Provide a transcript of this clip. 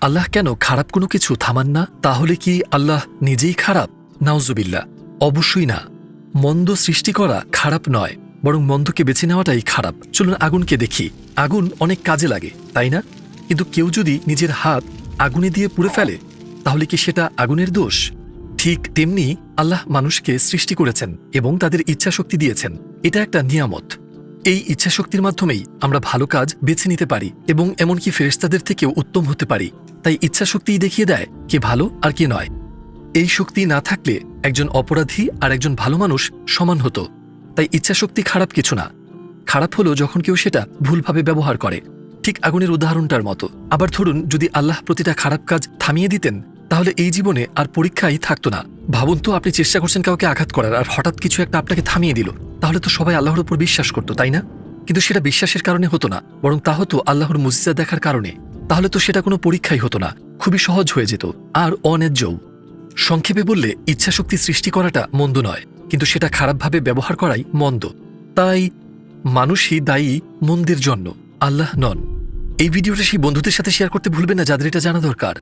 আল্লাহ কেন খারাপ কোনো কিছু থামান না? তাহলে কি আল্লাহ নিজেই খারাপ? নাউজুবিল্লা অবশ্যই না। মন্দ সৃষ্টি করা খারাপ নয়, বরং মন্দকে বেছে নেওয়াটাই খারাপ। চলুন আগুনকে দেখি। আগুন অনেক কাজে লাগে, তাই না? কিন্তু কেউ যদি নিজের হাত আগুনে দিয়ে পুড়ে ফেলে, তাহলে কি সেটা আগুনের দোষ? ঠিক তেমনি আল্লাহ মানুষকে সৃষ্টি করেছেন এবং তাদের ইচ্ছা শক্তি দিয়েছেন। এটা একটা নিয়ামত। এই ইচ্ছাশক্তির মাধ্যমেই আমরা ভালো কাজ বেছে নিতে পারি এবং এমনকি ফেরেস্তাদের থেকেও উত্তম হতে পারি। তাই ইচ্ছাশক্তিই দেখিয়ে দেয় কে ভালো আর কে নয়। এই শক্তি না থাকলে একজন অপরাধী আর একজন ভালো মানুষ সমান হতো। তাই ইচ্ছাশক্তি খারাপ কিছু না। খারাপ হলো যখন কেউ সেটা ভুলভাবে ব্যবহার করে। ঠিক আগুনের উদাহরণটার মতো। আবার ধরুন, যদি আল্লাহ প্রতিটা খারাপ কাজ থামিয়ে দিতেন, তাহলে এই জীবনে আর পরীক্ষাই থাকতো না। ভাবুন তো, আপনি চেষ্টা করছেন কাউকে আঘাত করার, আর হঠাৎ কিছু একটা আপনাকে থামিয়ে দিল। তাহলে তো সবাই আল্লাহর উপর বিশ্বাস করতো, তাই না? কিন্তু সেটা বিশ্বাসের কারণে হতো না, বরং তা হতো আল্লাহর মুজিজা দেখার কারণে। তাহলে তো সেটা কোনো পরীক্ষাই হতো না, খুবই সহজ হয়ে যেত, আর অন্যায্যও সংক্ষেপে বললে, ইচ্ছাশক্তি সৃষ্টি করাটা মন্দ নয়, কিন্তু সেটা খারাপভাবে ব্যবহার করাই মন্দ। তাই মানুষই দায়ী মন্দের জন্য, আল্লাহ নন। এই ভিডিওটা সেই বন্ধুদের সাথে শেয়ার করতে ভুলবেন না, যাদের এটা জানা দরকার।